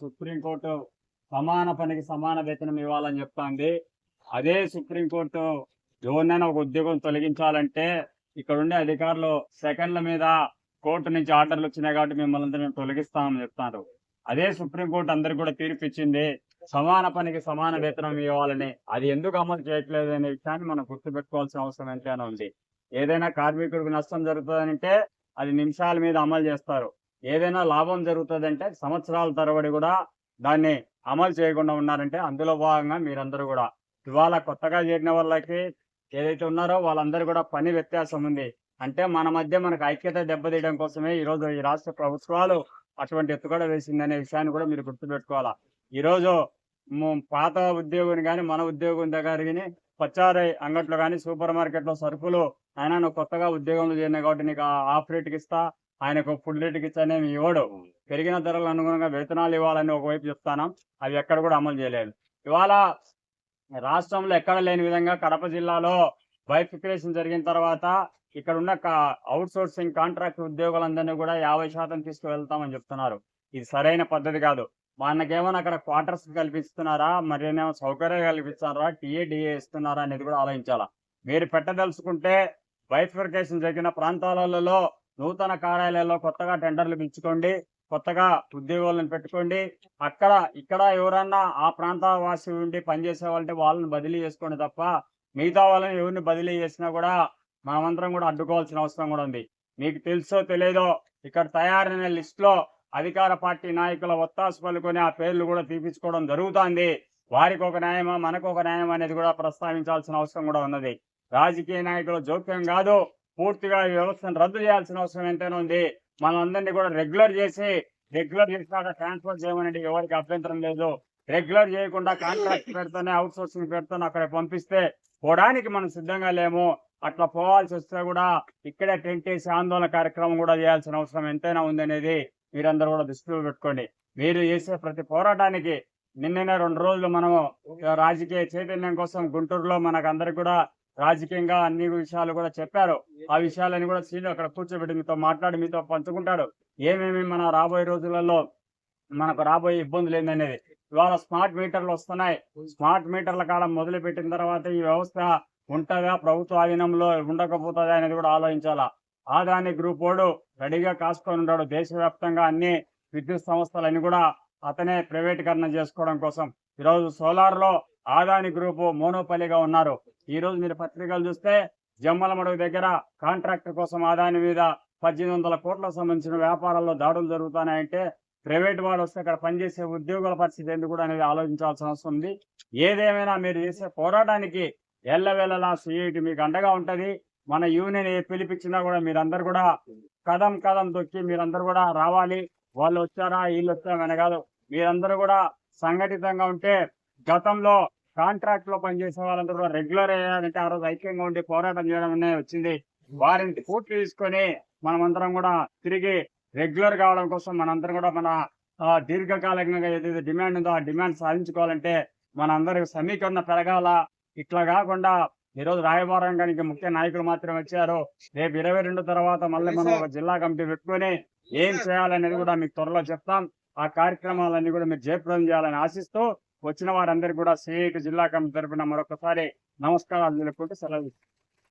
Supreme court సమాన పనికి సమాన వేతనం ఇవ్వాలని చెప్తాంది. అదే సుప్రీంకోర్టు ఎవరినైనా ఒక ఉద్యోగం తొలగించాలంటే ఇక్కడ ఉండే అధికారులు సెకండ్ల మీద కోర్టు నుంచి ఆర్డర్లు వచ్చినాయి కాబట్టి మిమ్మల్ని మేము తొలగిస్తామని చెప్తారు. అదే సుప్రీంకోర్టు అందరికి కూడా తీర్పు ఇచ్చింది. సమాన పనికి సమాన వేతనం ఇవ్వాలని. అది ఎందుకు అమలు చేయట్లేదు అనే విషయాన్ని మనం గుర్తుపెట్టుకోవాల్సిన అవసరం ఎంతైనా ఉంది. ఏదైనా కార్మికుడికి నష్టం జరుగుతుందంటే అది నిమిషాల మీద అమలు చేస్తారు. ఏదైనా లాభం జరుగుతుందంటే సంవత్సరాల తరబడి కూడా దాన్ని అమలు చేయకుండా ఉన్నారంటే అందులో భాగంగా మీరందరూ కూడా ఇవాళ కొత్తగా చేరిన వాళ్ళకి ఏదైతే ఉన్నారో వాళ్ళందరూ కూడా పని వ్యత్యాసం ఉంది. అంటే మన మధ్య మనకు ఐక్యత దెబ్బతీయడం కోసమే ఈ రోజు ఈ రాష్ట్ర ప్రభుత్వాలు అటువంటి ఎత్తుగడ వేసిందనే విషయాన్ని కూడా మీరు గుర్తుపెట్టుకోవాలా. ఈ రోజు పాత ఉద్యోగిని కానీ మన ఉద్యోగం దగ్గర కానీ పచ్చారై అంగట్లో కానీ సూపర్ మార్కెట్లో సరుకులు అయినా నువ్వు కొత్తగా ఉద్యోగంలో చేరినా కాబట్టి నీకు ఆఫ్ రేట్కి ఇస్తా ఆయనకు ఫుల్ రేట్కి ఇస్తానేమి ఇవ్వడు పెరిగిన ధరలకు అనుగుణంగా వేతనాలు ఇవ్వాలని ఒకవైపు చెప్తాను అవి ఎక్కడ కూడా అమలు చేయలేదు. ఇవాళ రాష్ట్రంలో ఎక్కడ లేని విధంగా కడప జిల్లాలో బైఫికేషన్ జరిగిన తర్వాత ఇక్కడ ఉన్న అవుట్ సోర్సింగ్ కాంట్రాక్ట్ ఉద్యోగులందరినీ కూడా యాభై శాతం తీసుకువెళ్తామని చెప్తున్నారు. ఇది సరైన పద్ధతి కాదు. మనకేమైనా అక్కడ క్వార్టర్స్ కల్పిస్తున్నారా? మరి ఏమైనా సౌకర్యాలు కల్పిస్తున్నారా టీఏ డిఏ ఇస్తున్నారా అనేది కూడా ఆలోచించాలా. మీరు పెట్టదలుచుకుంటే బైఫికేషన్ జరిగిన ప్రాంతాలలో నూతన కార్యాలయాల్లో కొత్తగా టెండర్లు పిలుచుకోండి కొత్తగా ఉద్యోగులను పెట్టుకోండి. అక్కడ ఇక్కడ ఎవరన్నా ఆ ప్రాంత వాసి ఉండి పనిచేసే వాళ్ళంటే వాళ్ళని బదిలీ చేసుకోండి తప్ప మిగతా వాళ్ళని ఎవరిని బదిలీ చేసినా కూడా మనమందరం కూడా అడ్డుకోవాల్సిన అవసరం కూడా ఉంది. మీకు తెలుసో తెలియదో ఇక్కడ తయారైన లిస్టులో అధికార పార్టీ నాయకుల ఒత్తాసు పలుకొని ఆ పేర్లు కూడా తీపించుకోవడం జరుగుతుంది. వారికి ఒక న్యాయమా మనకు ఒక న్యాయం అనేది కూడా ప్రస్తావించాల్సిన అవసరం కూడా ఉన్నది. రాజకీయ నాయకుల జోక్యం కాదు. పూర్తిగా ఈ వ్యవస్థను రద్దు చేయాల్సిన అవసరం ఎంతైనా ఉంది. మనం అందరినీ కూడా రెగ్యులర్ చేసి రెగ్యులర్ చేసినాక ట్రాన్స్ఫర్ చేయమని ఎవరికి అభ్యంతరం లేదు. రెగ్యులర్ చేయకుండా కాంట్రాక్ట్ పెడితేనే అవుట్ సోర్సింగ్ పెడితేనే అక్కడ పంపిస్తే పోవడానికి మనం సిద్ధంగా లేము. అట్లా పోవాల్సి వస్తే కూడా ఇక్కడే టెంట్ వేసి ఆందోళన కార్యక్రమం కూడా చేయాల్సిన అవసరం ఎంతైనా ఉందనేది మీరందరూ కూడా దృష్టిలో పెట్టుకోండి. మీరు చేసే ప్రతి పోరాటానికి నిన్ననే రెండు రోజులు మనము రాజకీయ చైతన్యం కోసం గుంటూరులో మనకు అందరికి కూడా రాజకీయంగా అన్ని విషయాలు కూడా చెప్పారు. ఆ విషయాలని కూడా సీనియర్ అక్కడ కూర్చోబెట్టి మీతో మాట్లాడి మీతో పంచుకుంటాడు. ఏమేమి మన రాబోయే రోజులలో మనకు రాబోయే ఇబ్బందులు ఏందనేది. ఇవాళ స్మార్ట్ మీటర్లు వస్తున్నాయి. స్మార్ట్ మీటర్ల కాలం మొదలు పెట్టిన తర్వాత ఈ వ్యవస్థ ఉంటదా? ప్రభుత్వ ఆధీనంలో ఉండకపోతుందా అనేది కూడా ఆలోచించాలా? ఆదాని గ్రూప్ వాడు రెడీగా కాసుకొని ఉన్నాడు దేశవ్యాప్తంగా అన్ని విద్యుత్ సంస్థలన్నీ కూడా అతనే ప్రైవేటీకరణ చేసుకోవడం కోసం. ఈరోజు సోలార్లో ఆదాని గ్రూపు మోనోపల్లిగా ఉన్నారు. ఈ రోజు మీరు పత్రికలు చూస్తే జమ్మలమడుగు దగ్గర కాంట్రాక్ట్ కోసం ఆదాని మీద పద్దెనిమిది వందల కోట్లకు సంబంధించిన వ్యాపారాల్లో దాడులు జరుగుతున్నాయంటే ప్రైవేట్ వాడు వస్తే అక్కడ పనిచేసే ఉద్యోగుల పరిస్థితి ఎందుకు కూడా అనేది ఆలోచించాల్సిన అవసరం ఉంది. ఏదేమైనా మీరు చేసే పోరాటానికి ఎల్లవేళలా సిఐటి మీకు అండగా ఉంటుంది. మన యూనియన్ ఏ పిలిపించినా కూడా మీరందరు కూడా కదం కదం తొక్కి మీరందరూ కూడా రావాలి. వాళ్ళు వచ్చారా వీళ్ళు వచ్చారని కాదు. మీరందరూ కూడా సంఘటితంగా ఉంటే గతంలో కాంట్రాక్ట్లో పనిచేసే వాళ్ళందరూ కూడా రెగ్యులర్ అయ్యారంటే ఆ రోజు ఐక్యంగా ఉండి పోరాటం చేయడం అనేది వచ్చింది. వారిని పూర్తి తీసుకొని మనమందరం కూడా తిరిగి రెగ్యులర్ కావడం కోసం మనందరం కూడా మన దీర్ఘకాలికంగా ఏదైతే డిమాండ్ ఉందో ఆ డిమాండ్ సాధించుకోవాలంటే మనందరికి సమీకరణ పెరగాల. ఇట్లా కాకుండా ఈ రోజు రాయబారంగానికి ముఖ్య నాయకులు మాత్రమే వచ్చారు. రేపు ఇరవై రెండు తర్వాత మళ్ళీ మనం ఒక జిల్లా కమిటీ పెట్టుకొని ఏం చేయాలనేది కూడా మీకు త్వరలో చెప్తాం. ఆ కార్యక్రమాలన్నీ కూడా మీరు జయప్రదం చేయాలని ఆశిస్తూ వచ్చిన వారందరికీ కూడా సిఐటి జిల్లా కమిటీ తరపున మరొకసారి నమస్కారాలు తెలుపుకుంటూ సెలవు